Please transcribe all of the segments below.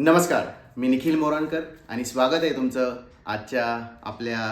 नमस्कार मी निखिल मोरणकर आणि स्वागत आहे तुमचं आजच्या आपल्या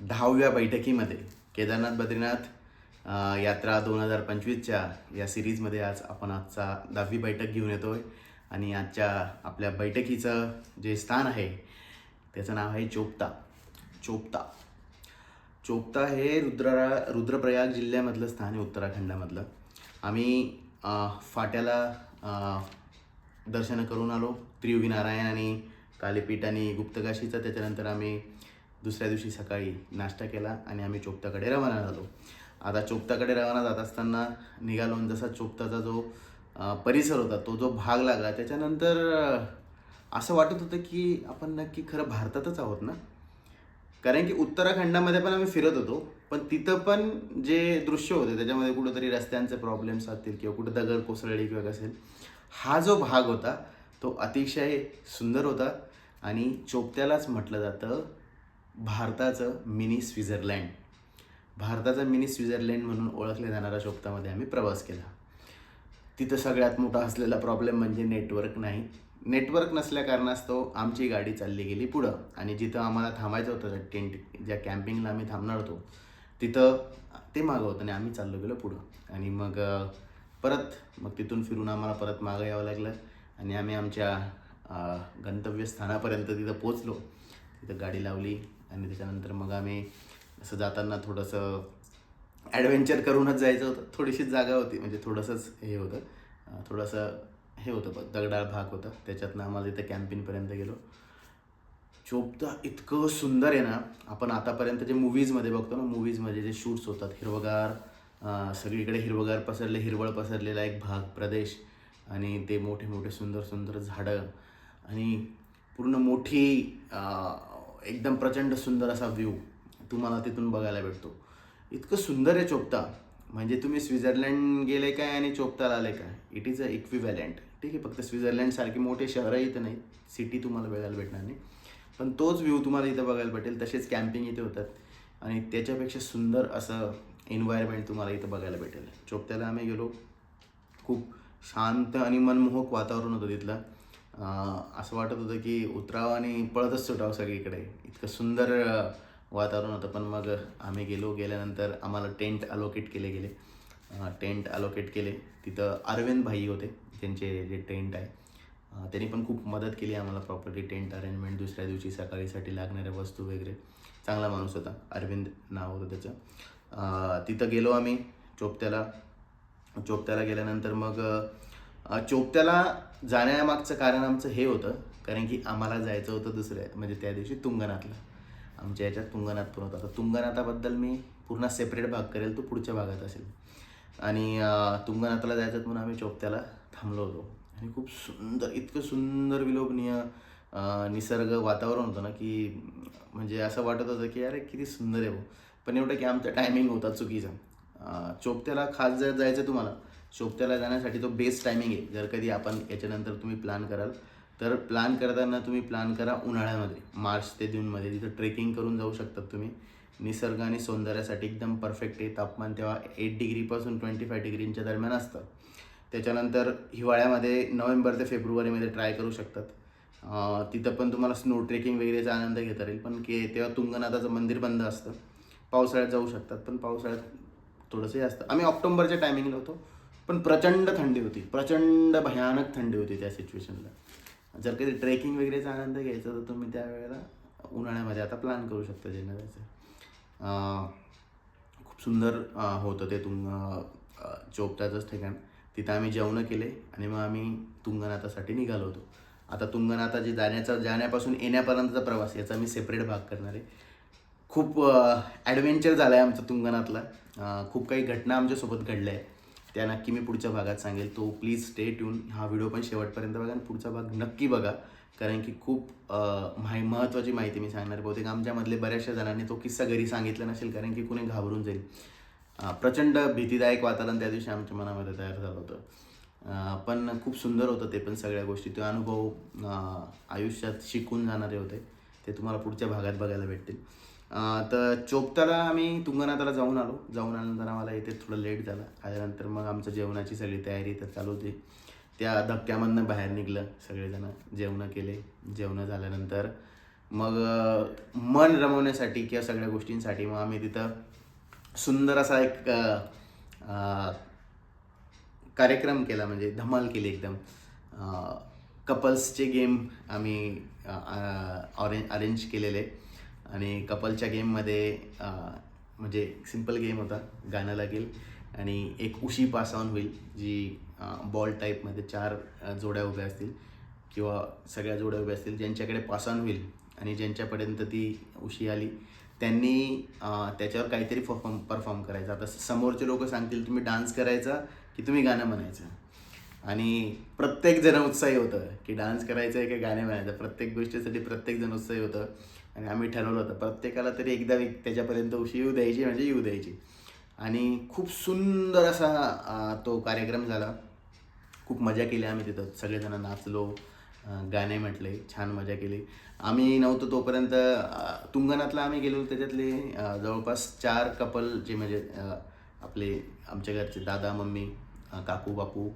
दहाव्या बैठकीमध्ये. केदारनाथ बद्रीनाथ यात्रा दोन हजार पंचवीसच्या या सिरीजमध्ये आज आपण आजचा दहावी बैठक घेऊन येतो आहे आणि आजच्या आपल्या बैठकीचं जे स्थान आहे त्याचं नाव आहे चोपता. चोपता. चोपता हे रुद्रा रुद्रप्रयाग जिल्ह्यामधलं स्थान आहे उत्तराखंडामधलं. आम्ही फाट्याला दर्शनं करून आलो. त्रियोगी नारायण आणि कालीपीठ आणि गुप्तकाशीचा. त्याच्यानंतर आम्ही दुसऱ्या दिवशी सकाळी नाश्ता केला आणि आम्ही चोपताकडे रवाना झालो. आता चोपताकडे रवाना जात असताना निघालो जसा चोपताचा जो परिसर होता तो जो भाग लागला त्याच्यानंतर असं वाटत होतं की आपण नक्की खरं भारतातच आहोत ना? कारण की उत्तराखंडामध्ये पण आम्ही फिरत होतो पण तिथं पण जे दृश्य होते त्याच्यामध्ये कुठंतरी रस्त्यांचे प्रॉब्लेम्स असतील किंवा कुठं दगड कोसळली किंवा असेल हा जो भाग होता तो अतिशय सुंदर होता आणि चोपत्यालाच म्हटलं जातं भारताचं मिनी स्वित्झर्लँड. भारताचं मिनी स्वित्झर्लँड म्हणून ओळखल्या जाणाऱ्या चोपतामध्ये आम्ही प्रवास केला. तिथं सगळ्यात मोठा असलेला प्रॉब्लेम म्हणजे नेटवर्क नाही. नेटवर्क नसल्या कारणास्तव आमची गाडी चालली गेली पुढं आणि जिथं आम्हाला थांबायचं होतं टेंट ज्या कॅम्पिंगला आम्ही थांबणार होतो तिथं ते मागं होतं आणि आम्ही चाललो गेलो पुढं. आणि मग परत मग तिथून फिरून आम्हाला परत मागं यावं लागलं. आणि आम्ही आमच्या गंतव्यस्थानापर्यंत तिथं पोचलो तिथं गाडी लावली आणि त्याच्यानंतर मग आम्ही असं जाताना थोडंसं ॲडव्हेंचर करूनच जायचं होतं. थोडीशीच जागा होती. म्हणजे थोडंसंच हे होतं. थोडंसं हे होतं. बघ दगडाळ भाग होता. त्याच्यातनं आम्हाला तिथं कॅम्पिंगपर्यंत गेलो. चोपता इतकं सुंदर आहे ना. आपण आतापर्यंत जे मूवीजमध्ये बघतो ना मूवीजमध्ये जे शूट्स होतात हिरवगार सगळीकडे हिरवगार पसरले हिरवळ पसरलेला एक भाग प्रदेश आणि ते मोठे मोठे सुंदर सुंदर झाडं आणि पूर्ण मोठी एकदम प्रचंड सुंदर असा व्ह्यू तुम्हाला तिथून बघायला भेटतो. इतकं सुंदर आहे चोपता. म्हणजे तुम्ही स्वित्झर्लंड गेले काय आणि चोपताला आले काय? इट इज अ इक्विव्हॅलंट ठीक आहे फक्त स्वित्झर्लंडसारखी मोठे शहरं इथं नाही सिटी तुम्हाला बघायला भेटणार नाही. पण तोच व्ह्यू तुम्हाला इथं बघायला भेटेल. तसेच कॅम्पिंग इथे होतात. आणि त्याच्यापेक्षा सुंदर असं एन्व्हायरमेंट तुम्हाला इथं बघायला भेटेल. चोपत्याला आम्ही गेलो. खूप शांत आणि मनमोहक वातावरण होतं तिथलं. असं वाटत होतं की उतरावं आणि पळतच सुटावं सगळीकडे. इतकं सुंदर वातावरण होतं. पण मग आम्ही गेलो. गेल्यानंतर आम्हाला टेंट अलोकेट केले गेले. टेंट अलोकेट केले. तिथं अरविंद भाई होते. त्यांचे जे टेंट आहे. त्यांनी पण खूप मदत केली आम्हाला प्रॉपर्टी टेंट अरेंजमेंट दुसऱ्या दिवशी सकाळीसाठी लागणाऱ्या वस्तू वगैरे. चांगला माणूस होता. अरविंद नाव होतं त्याचं. तिथं गेलो आम्ही चोपत्याला. चोपत्याला गेल्यानंतर मग चोपत्याला जाण्यामागचं कारण आमचं हे होतं कारण की आम्हाला जायचं होतं दुसऱ्या म्हणजे त्या दिवशी तुंगनाथला. आमच्या याच्यात तुंगनाथ पण होता. आता तुंगनाथाबद्दल मी पूर्ण सेपरेट भाग करेल तो पुढच्या भागात असेल. आणि तुंगनाथला जायचं म्हणून आम्ही चोपत्याला थांबलो होतो. आणि खूप सुंदर इतकं सुंदर विलोभनीय निसर्ग वातावरण होतं ना की म्हणजे असं वाटत होतं की अरे किती सुंदर आहे भाऊ पण एवढं की आमचा टायमिंग होता चुकीचा. चोपत्याला खास जर जायचं तुम्हाला चोपत्याला जाण्यासाठी तो बेस्ट टायमिंग आहे. जर कधी आपण याच्यानंतर तुम्ही प्लॅन कराल तर प्लॅन करताना तुम्ही प्लॅन करा उन्हाळ्यामध्ये. मार्च ते जूनमध्ये तिथं ट्रेकिंग करून जाऊ शकतात तुम्ही. निसर्ग आणि सौंदर्यासाठी एकदम परफेक्ट आहे. तापमान तेव्हा एट डिग्रीपासून ट्वेंटी फाय डिग्रींच्या दरम्यान असतं. त्याच्यानंतर हिवाळ्यामध्ये नोव्हेंबर ते फेब्रुवारीमध्ये ट्राय करू शकतात. तिथं पण तुम्हाला स्नो ट्रेकिंग वगैरेचा आनंद घेता येईल. पण के तेव्हा तुंगनाथाचं मंदिर बंद असतं. पावसाळ्यात जाऊ शकतात पण पावसाळ्यात थोडंसं हे असतं. आम्ही ऑक्टोबरच्या टायमिंगला होतो पण प्रचंड थंडी होती प्रचंड भयानक थंडी होती त्या सिच्युएशनला जर कधी ट्रेकिंग वगैरेचा आनंद घ्यायचा तर तुम्ही त्यावेळेला उन्हाळ्यामध्ये आता प्लॅन करू शकता ज्यांना जायचं खूप सुंदर होतं ते तुंग अं, ठिकाण. तिथं आम्ही जेवणं केले आणि मग आम्ही तुंगनाथासाठी निघालो होतो. आता तुंगनाथाची जाण्याचा जाण्यापासून येण्यापर्यंतचा प्रवास याचा मी सेपरेट भाग करणार आहे. खूप ॲडव्हेंचर झालं आहे आमचं तुंगनातला खूप काही घटना आमच्यासोबत घडल्या आहेत. त्या नक्की मी पुढच्या भागात सांगेल. तो प्लीज स्टे ट्यून हा व्हिडिओ पण शेवटपर्यंत बघा आणि पुढचा भाग नक्की बघा. कारण की खूप माहि महत्त्वाची माहिती मी सांगणार. बहुतेक आमच्यामधले बऱ्याचशा जणांनी तो किस्सा घरी सांगितला नसेल कारण की कुणी घाबरून जाईल. प्रचंड भीतीदायक वातावरण त्या दिवशी आमच्या मनामध्ये तयार झालं होतं. पण खूप सुंदर होतं ते पण सगळ्या गोष्टी. ते अनुभव आयुष्यात शिकून जाणारे होते. ते तुम्हाला पुढच्या भागात बघायला भेटतील. तर चोपताला आम्ही तुंगनाथाला जाऊन आलो. जाऊन आल्यानंतर आम्हाला इथे थोडं लेट झालं. आल्यानंतर मग आमचं जेवणाची सगळी तयारी तर चालू होती. त्या धक्क्यामधनं बाहेर निघलं सगळेजण. जेवणं केले. जेवणं झाल्यानंतर मग मन रमवण्यासाठी किंवा सगळ्या गोष्टींसाठी मग आम्ही तिथं सुंदर असा एक कार्यक्रम केला. म्हणजे धमाल केली एकदम. कपल्सचे गेम आम्ही ऑरेंज अरेंज केलेले. आणि कपलच्या गेममध्ये म्हणजे सिंपल गेम होता गाणं लागेल. आणि एक उशी पास ऑन होईल जी बॉल टाईपमध्ये चार जोड्या उभ्या असतील किंवा सगळ्या जोड्या उभ्या असतील ज्यांच्याकडे पास ऑन होईल आणि ज्यांच्यापर्यंत ती उशी आली त्यांनी त्याच्यावर काहीतरी परफॉर्म परफॉर्म करायचं. आता समोरचे लोक सांगतील तुम्ही डान्स करायचा की तुम्ही गाणं म्हणायचं? आणि प्रत्येकजण उत्साही होतं की डान्स करायचं आहे की गाणे म्हणायचं. प्रत्येक गोष्टीसाठी प्रत्येकजण उत्साही होतं. आणि आम्ही ठरवलं होतं प्रत्येकाला तरी एकदा एक त्याच्यापर्यंत उशी येऊ द्यायची म्हणजे येऊ द्यायची. आणि खूप सुंदर असा तो कार्यक्रम झाला. खूप मजा केली आम्ही तिथं. सगळेजण नाचलो गाणे म्हटले छान मजा केली. आम्ही नव्हतो तोपर्यंत अं, तुंगनाथला आम्ही गेलो त्याच्यातले जवळपास चार कपल जे म्हणजे आपले आमच्या घरचे दादा मम्मी काकू बापू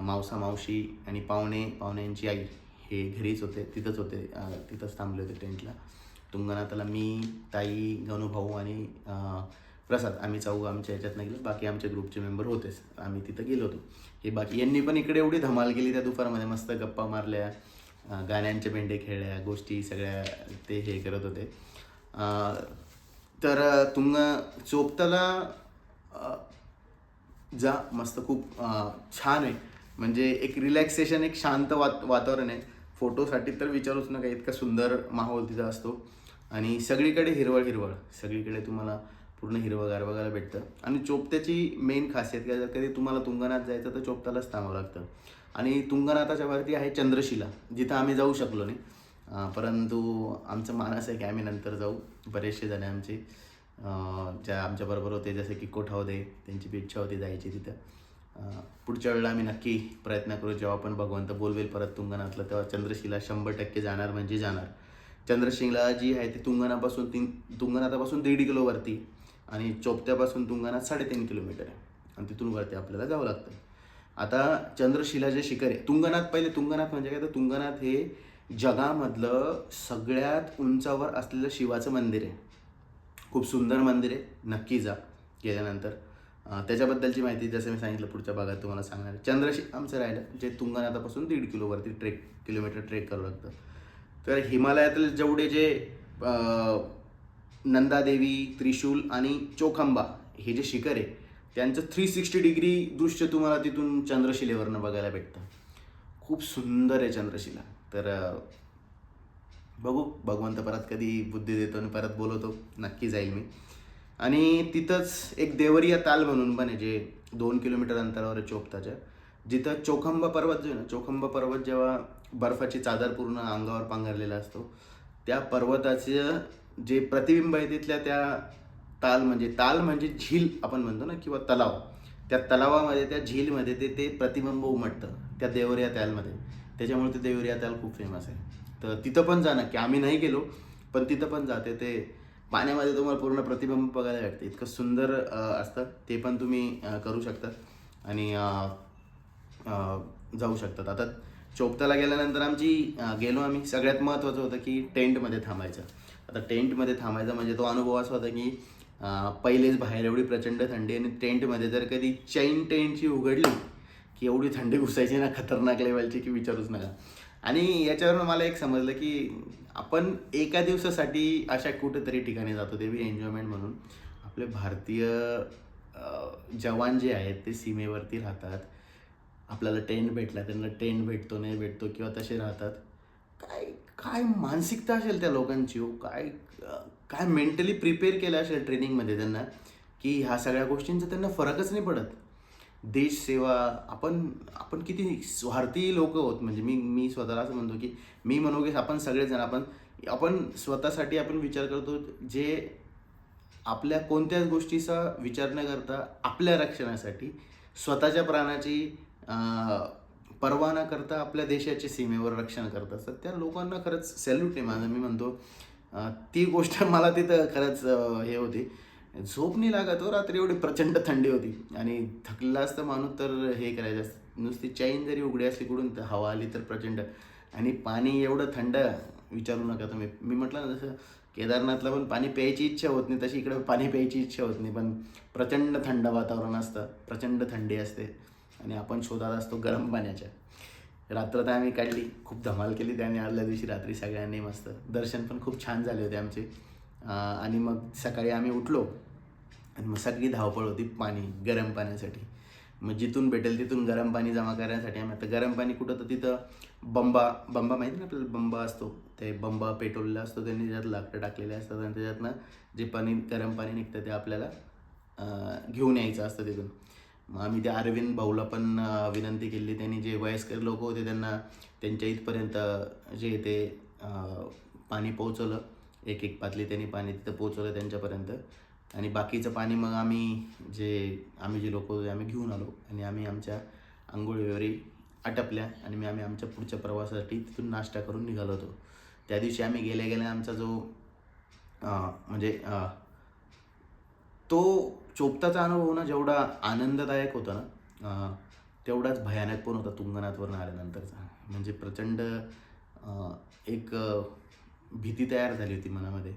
मावसा मावशी आणि पाहुणे पाहुण्यांची आई. हे घरीच होते तिथंच होते तिथंच थांबले होते टेंटला. तुंगनाथाला मी ताई गणूभाऊ आणि प्रसाद आम्ही चौघ आमच्या ह्याच्यातनं गेलो बाकी आमच्या ग्रुपचे मेंबर होतेच. आम्ही तिथं गेलो होतो. हे बाकी यांनी पण इकडे एवढी धमाल केली त्या दुपारमध्ये मस्त गप्पा मारल्या गाण्यांचे भेंडे खेळल्या गोष्टी सगळ्या ते हे करत होते. तर तुंग चोपताला जा मस्त खूप छान आहे. म्हणजे एक रिलॅक्सेशन एक शांत वात वातावरण आहे. फोटोसाठी तर विचारूच नका इतका सुंदर माहोल तिथं असतो. आणि सगळीकडे हिरवळ हिरवळ सगळीकडे तुम्हाला पूर्ण हिरवगार बघायला भेटतं. आणि चोपत्याची मेन खासियत काय जर कधी तुम्हाला तुंगनाथ जायचं तर चोपत्यालाच थांबावं लागतं. आणि तुंगनाथाच्या वरती आहे चंद्रशिला जिथं आम्ही जाऊ शकलो नाही. परंतु आमचं मानस आहे की आम्ही नंतर जाऊ. बरेचसे जण आमचे ज्या आमच्याबरोबर होते जसे की कोठावदे त्यांची इच्छा होती जायची तिथं. पुढच्या वेळेला आम्ही नक्की प्रयत्न करू जेव्हा आपण भगवंत बोलवेल परत तुंगनाथला तेव्हा चंद्रशिला शंभर टक्के जाणार म्हणजे जाणार. चंद्रशिला जी आहे ती तुंगनापासून तीन तुंगनाथापासून दीड किलोवरती आणि चोपत्यापासून तुंगनाथ साडेतीन किलोमीटर आहे. आणि तिथून वरती आपल्याला जावं लागतं. आता चंद्रशिला जे शिखर आहे तुंगनाथ पहिले तुंगनाथ म्हणजे काय? तर तुंगनाथ हे जगामधलं सगळ्यात उंचावर असलेलं शिवाचं मंदिर आहे. खूप सुंदर मंदिर आहे नक्की जा गेल्यानंतर. त्याच्याबद्दलची माहिती जसं मी सांगितलं पुढच्या भागात तुम्हाला सांगणार चंद्रशी आमचं राहिलं जे तुंगनाथापासून दीड किलोवरती ट्रेक किलोमीटर ट्रेक करावं लागतं. तर हिमालयातील जेवढे जे नंदादेवी त्रिशूल आणि चोखंबा हे जे शिखर आहे त्यांचं थ्री सिक्स्टी डिग्री दृश्य तुम्हाला तिथून चंद्रशिलेवरनं बघायला भेटतं. खूप सुंदर आहे चंद्रशिला. तर बघू भगवंत परत कधी बुद्धी देतो आणि परत बोलवतो. नक्की जाईल मी. आणि तिथंच एक देवरिया ताल म्हणून पण आहे जे दोन किलोमीटर अंतरावर आहे चोपताच्या. जिथं चोखंबा पर्वत जो आहे ना चोखंबा पर्वत जेव्हा बर्फाची चादर पूर्ण अंगावर पांघरलेला असतो त्या पर्वताचं जे प्रतिबिंब आहे तिथल्या त्या ताल म्हणजे ताल म्हणजे झील आपण म्हणतो ना किंवा तलाव. त्या तलावामध्ये त्या झीलमध्ये ते ते प्रतिबिंब उमटतं त्या देवरिया तालमध्ये त्याच्यामुळे ते देवरिया ताल खूप फेमस आहे. तर तिथं पण जा की आम्ही नाही गेलो पण तिथं पण जाते ते पाण्यामध्ये तुम्हाला पूर्ण प्रतिबिंब बघायला भेटतं. इतकं सुंदर असतं. ते पण तुम्ही करू शकता. आणि जाऊ शकतात आता चोपताला गेल्यानंतर आमची गेलो आम्ही. सगळ्यात महत्त्वाचं होतं की टेंटमध्ये थांबायचं. आता टेंटमध्ये थांबायचा म्हणजे तो अनुभव असा होता की पहिलेच बाहेर एवढी प्रचंड थंडी आणि टेंटमध्ये जर कधी चैन टेंटची उघडली की एवढी थंडी घुसायची ना खतरनाक लेवलची की विचारूच नका. आणि याच्यावरून मला एक समजलं की आपण एका दिवसासाठी अशा कुठेतरी ठिकाणी जातो ते बी एन्जॉयमेंट म्हणून. आपले भारतीय जवान जे आहेत ते सीमेवरती राहतात. आपल्याला टेंट भेटला त्यांना टेंट भेटतो नाही भेटतो किंवा तसे राहतात. काय काय मानसिकता असेल त्या लोकांची हो? काय काय मेंटली प्रिपेअर केलं असेल ट्रेनिंगमध्ये त्यांना की ह्या सगळ्या गोष्टींचा त्यांना फरकच नाही पडत? देशसेवा आपण आपण किती स्वार्थी लोक आहोत. म्हणजे मी मी स्वतःला असं म्हणतो की मी म्हणू की आपण सगळेजण आपण आपण स्वतःसाठी आपण विचार करतो जे आपल्या कोणत्याच गोष्टीचा विचार न करता आपल्या रक्षणासाठी स्वतःच्या प्राणाची पर्वा न करता आपल्या देशाच्या सीमेवर रक्षण करत असतात त्या लोकांना खरंच सॅल्यूट आहे माझं. मी म्हणतो ती गोष्ट मला तिथं खरंच हे होती. झोप नाही लागत हो रात्री एवढी प्रचंड थंडी होती. आणि थकला असतं माणूस तर हे करायचं असतं. नुसती चैन जरी उघडी असली कुठून तर हवा आली तर प्रचंड. आणि पाणी एवढं थंड विचारू नका तुम्ही. मी म्हटलं ना जसं केदारनाथला पण पाणी प्यायची इच्छा होत नाही तशी इकडे पाणी प्यायची इच्छा होत नाही. पण प्रचंड थंड वातावरण असतं प्रचंड थंडी असते. आणि आपण शोधात असतो गरम पाण्याच्या. रात्र तर आम्ही काढली खूप धमाल केली त्याने. आदल्या दिवशी रात्री सगळ्यांनी मस्त. दर्शन पण खूप छान झाले होते आमचे. आणि मग सकाळी आम्ही उठलो आणि मग सगळी धावपळ होती पाणी गरम पाण्यासाठी. मग जिथून भेटेल तिथून गरम पाणी जमा करण्यासाठी आम्ही आता गरम पाणी कुठं तर तिथं बंबा बंबा माहिती ना आपल्याला? बंबा असतो. ते बंबा पेटवलेला असतो त्यांनी त्याच्यात लाकडं टाकलेले असतात आणि त्याच्यातनं जे पाणी गरम पाणी निघतं ते आपल्याला घेऊन यायचं असतं तिथून. मग आम्ही त्या अरविंद भाऊला पण विनंती केली. त्यांनी जे वयस्कर लोक होते त्यांना त्यांच्या इथपर्यंत जे ते पाणी पोहोचवलं. एक एक पातली त्यांनी पाणी तिथं पोचवलं त्यांच्यापर्यंत. आणि बाकीचं पाणी मग आम्ही जे आम्ही जे लोक होते आम्ही घेऊन आलो. आणि आम्ही आमच्या आंघोळीवरी आटपल्या आणि मी आम्ही आमच्या पुढच्या प्रवासासाठी तिथून नाश्ता करून निघालो होतो. त्या दिवशी आम्ही गेल्या गेल्या आमचा जो म्हणजे तो चोपताचा अनुभव ना जेवढा आनंददायक होता ना तेवढाच भयानक पण होता तुंगनाथवरून आल्यानंतरचा. म्हणजे प्रचंड एक भीती तयार झाली होती मनामध्ये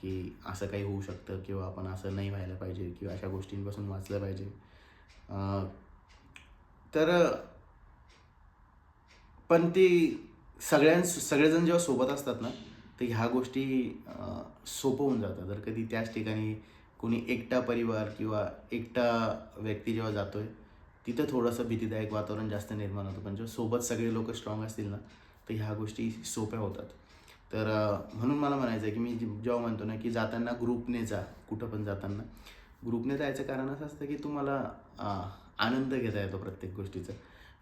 की असं काही होऊ शकतं किंवा आपण असं नाही व्हायला पाहिजे किंवा अशा गोष्टींपासून वाचलं पाहिजे. तर पण ती सगळ्यां सगळेजण जेव्हा सोबत असतात ना तर ह्या गोष्टी सोपं होऊन जातात. जर कधी त्याच ठिकाणी कोणी एकटा परिवार किंवा एकटा व्यक्ती जेव्हा जातो आहे तिथं थोडंसं भीतीदायक वातावरण जास्त निर्माण होतं. पण जेव्हा सोबत सगळे लोक स्ट्रॉंग असतील ना तर ह्या गोष्टी सोप्या होतात. तर म्हणून मला म्हणायचं आहे की मी जेव्हा म्हणतो ना की जाताना ग्रुपने जा कुठं पण जाताना. ग्रुपने जायचं कारण असं असतं की तुम्हाला आनंद घेता येतो प्रत्येक गोष्टीचा.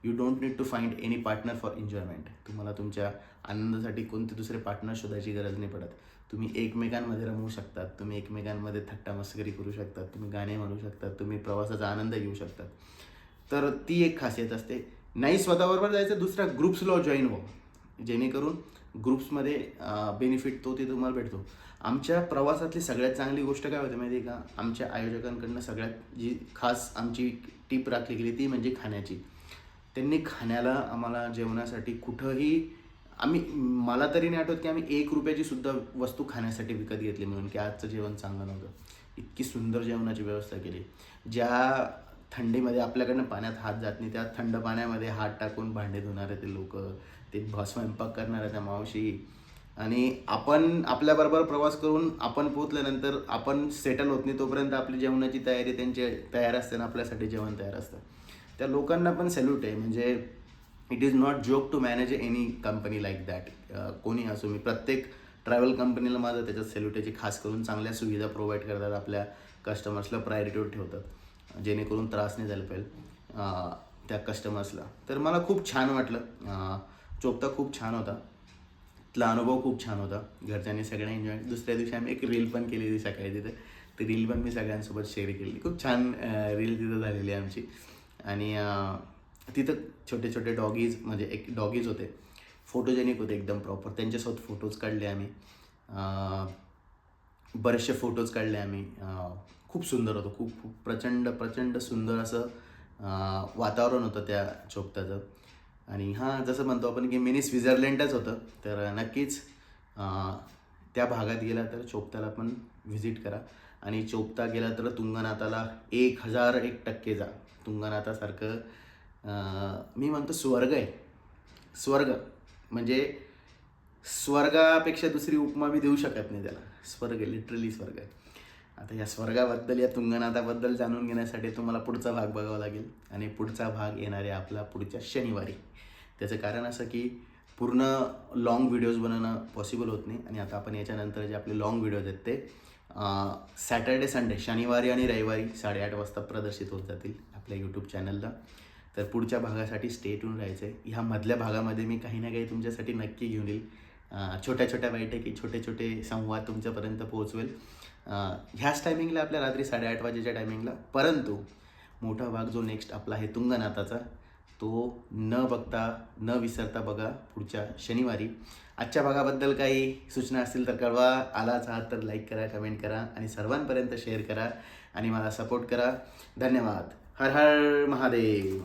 You don't need to find any partner for enjoyment तुम्हाला तुमच्या आनंदासाठी कोणते दुसरे पार्टनर शोधायची गरज नाही पडत. तुम्ही एकमेकांमध्ये रमवू शकतात तुम्ही एकमेकांमध्ये थट्टा मस्करी करू शकतात तुम्ही गाणे म्हणू शकतात तुम्ही प्रवासाचा आनंद घेऊ शकतात. तर ती एक खासियत असते. नाही स्वतःबरोबर जायचं दुसऱ्या ग्रुप्सला जॉईन हो जेणेकरून ग्रुप्समध्ये बेनिफिट तो ते तुम्हाला भेटतो. आमच्या प्रवासातली सगळ्यात चांगली गोष्ट काय होती माहिती आहे का? आमच्या आयोजकांकडनं सगळ्यात जी खास आमची टीप राखली गेली ती म्हणजे खाण्याची. त्यांनी खाण्याला आम्हाला जेवणासाठी कुठंही आम्ही मला तरी नाही आठवत की आम्ही एक रुपयाची सुद्धा वस्तू खाण्यासाठी विकत घेतली म्हणून की आजचं जेवण चांगलं नव्हतं. इतकी सुंदर जेवणाची व्यवस्था केली. ज्या थंडीमध्ये आपल्याकडनं पाण्यात हात जात नाही त्या थंड पाण्यामध्ये हात टाकून भांडे धुणारे ते लोक ते स्वयंपाक करणाऱ्या त्या मावशी. आणि आपण आपल्याबरोबर प्रवास करून आपण पोहोचल्यानंतर आपण सेटल होत नाही तोपर्यंत आपली जेवणाची तयारी त्यांची तयार असते आणि आपल्यासाठी जेवण तयार असतं. त्या लोकांना पण सॅल्यूट आहे. म्हणजे it is not joke to manage any company like that कोणी असो मी प्रत्येक ट्रॅव्हल कंपनीला माझं त्याच्यात सॅल्यूट आहे जे खास करून चांगल्या सुविधा प्रोव्हाइड करतात आपल्या कस्टमर्सला प्रायोरिटीवर ठेवतात. जेणेकरून त्रास नाही झाला पाहिजे त्या कस्टमर्सला तर मला खूप छान वाटलं चोपता खूप छान होता. तिथला अनुभव खूप छान होता. घरच्यांनी सगळ्या एन्जॉय दुसऱ्या दिवशी आम्ही एक रील पण केली होती सकाळी तिथे. ती रील पण मी सगळ्यांसोबत शेअर केली. खूप छान रील तिथं झालेली आहे आमची. आणि तिथं छोटे छोटे डॉगीज म्हणजे एक डॉगीज होते. फोटोजेनिक होते एकदम प्रॉपर त्यांच्यासोबत फोटोज काढले आम्ही. बरेचसे फोटोज काढले आम्ही. खूप सुंदर होतं. खूप खूप प्रचंड प्रचंड सुंदर असं वातावरण होतं त्या चोपताचं. आणि हां जसं म्हणतो आपण की मिनी स्वित्झर्लंडच होतं तर नक्कीच त्या भागात गेला तर चोपताला पण व्हिजिट करा. आणि चोपता गेला तर तुंगनाथाला एक हजार एक टक्के जा. तुंगनाथासारखं मी म्हणतो स्वर्ग आहे. स्वर्ग. म्हणजे स्वर्गापेक्षा दुसरी उपमा मी देऊ शकत नाही त्याला. स्वर्ग लिटरली स्वर्ग आहे. आता या स्वर्गाबद्दल या तुंगनाथाबद्दल जाणून घेण्यासाठी तुम्हाला पुढचा भाग बघावा लागेल. आणि पुढचा भाग येणार आहे आपला पुढच्या शनिवारी. त्याचं कारण असं की पूर्ण लाँग व्हिडिओज बनवणं पॉसिबल होत नाही. आणि आता आपण याच्यानंतर जे आपले लाँग व्हिडिओज आहेत ते सॅटर्डे संडे शनिवारी आणि रविवारी साडेआठ वाजता प्रदर्शित होत जातील आपल्या यूट्यूब चॅनलला तर पुढच्या भागासाठी स्टे टून राहायचं आहे ह्या मधल्या भागामध्ये मी काही ना काही तुमच्यासाठी नक्की घेऊन येईल. छोट्या छोट्या बैठकी छोटे छोटे संवाद तुमच्यापर्यंत पोहोचवेल. ह्याच टायमिंगला आपल्या रात्री साडेआठ वाजेच्या टायमिंगला परंतु मोठा भाग जो नेक्स्ट आपला आहे तुंगनाथाचा तो न बघता न विसरता बघा पुढच्या शनिवारी. आजच्या भागाबद्दल काही सूचना असतील तर कळवा. आलाच आहात तर लाईक करा कमेंट करा आणि सर्वांपर्यंत शेअर करा आणि मला सपोर्ट करा. धन्यवाद. हर हर महादेव.